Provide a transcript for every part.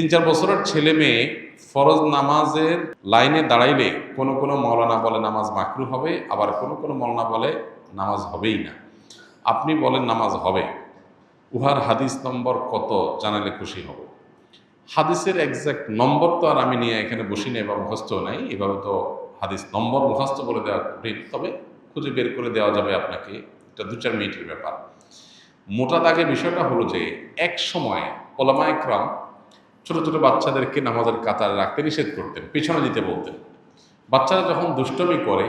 তিন চার বছরের ছেলে মেয়ে ফরজ নামাজের লাইনে দাঁড়াইলে কোনো কোনো মৌলানা বলে নামাজ মাকরু হবে, আবার কোনো কোনো মৌলানা বলে নামাজ হবেই না। আপনি বলেন নামাজ হবে। উহার হাদিস নম্বর কত জানালে খুশি হব। হাদিসের একজ্যাক্ট নম্বর তো আর আমি নিয়ে এখানে বসি নাই বা মুখস্থ নাই, এভাবে তো হাদিস নম্বর মুখস্থ করে দেওয়া কঠিন, তবে খুঁজে বের করে দেওয়া যাবে আপনাকে। এটা দু চার মিনিটের ব্যাপার। মোটা দাগে বিষয়টা হলো যে, এক সময় ওলামা একরাম ছোট ছোট বাচ্চাদেরকে নামাজের কাতারে রাখতে নিষেধ করতেন, পিছনে দিতে বলতেন। বাচ্চারা যখন দুষ্টমি করে,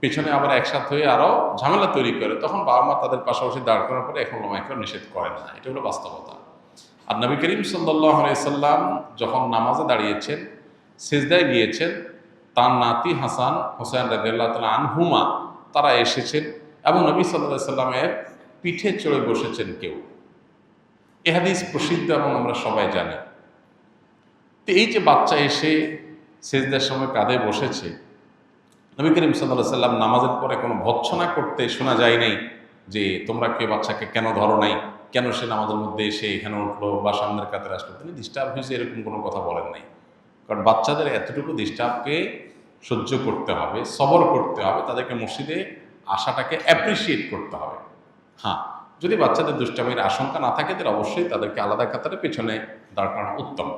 পিছনে আবার একসাথে হয়ে আরও ঝামেলা তৈরি করে, তখন বাবা মা তাদের পাশাপাশি দাঁড় করার পরে এখন একরাম নিষেধ করে না। এটা হলো বাস্তবতা। আর নবী করিম সাল্লাহ সাল্লাম যখন নামাজে দাঁড়িয়েছেন, সেজদায় গিয়েছেন, তার নাতি হাসান হোসেন রাজিয়াল্লাহ তালা আনহুমা, তারা এসেছেন এবং নবী সাল্লাহ সাল্লামের পিঠে চড়ে বসেছেন কেউ। এ হাদিস প্রসিদ্ধ এবং আমরা সবাই জানি। তো এই যে বাচ্চা এসে সেজদার সময় কাঁধে বসেছে, নবী করিম সাল্লাহ সাল্লাম নামাজের পরে কোনো ভৎসনা করতে শোনা যায় নাই যে তোমরা কে বাচ্চাকে কেন ধরো নাই, কেন সে নামাজের মধ্যে এসে এখানে উঠল বা সামনের কাতারে আসলো? তিনি ডিস্টার্ব হয়েছে, এরকম কোনো কথা বলেন নাই। কারণ বাচ্চাদের এতটুকু ডিস্টার্বকে সহ্য করতে হবে, সবর করতে হবে, তাদেরকে মসজিদে আশাটাকে অ্যাপ্রিসিয়েট করতে হবে। হ্যাঁ যদি বাচ্চাদের দুষ্টামির আশঙ্কা না থাকে, তাহলে অবশ্যই তাদেরকে আলাদা কাতারে পেছনে দাঁড় করানো উত্তম।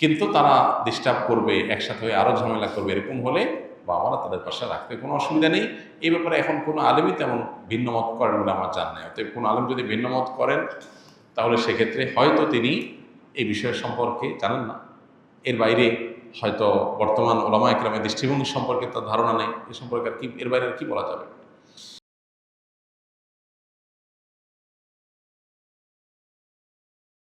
কিন্তু তারা ডিস্টার্ব করবে, একসাথে হয়ে আরও ঝামেলা করবে, এরকম হলে বাবারা তাদের পাশে রাখতে কোনো অসুবিধা নেই। এই ব্যাপারে এখন কোনো আলেমই তেমন ভিন্ন মত করেন বলে আমার জান নেই। অতএব কোনো আলেম যদি ভিন্ন মত করেন, তাহলে সেক্ষেত্রে হয়তো তিনি এই বিষয় সম্পর্কে জানেন না। এর বাইরে হয়তো বর্তমান ওলামা একরামের দৃষ্টিভঙ্গি সম্পর্কে তার ধারণা নেই। এ সম্পর্কে আর কি, এর বাইরে আর কি বলা যাবে?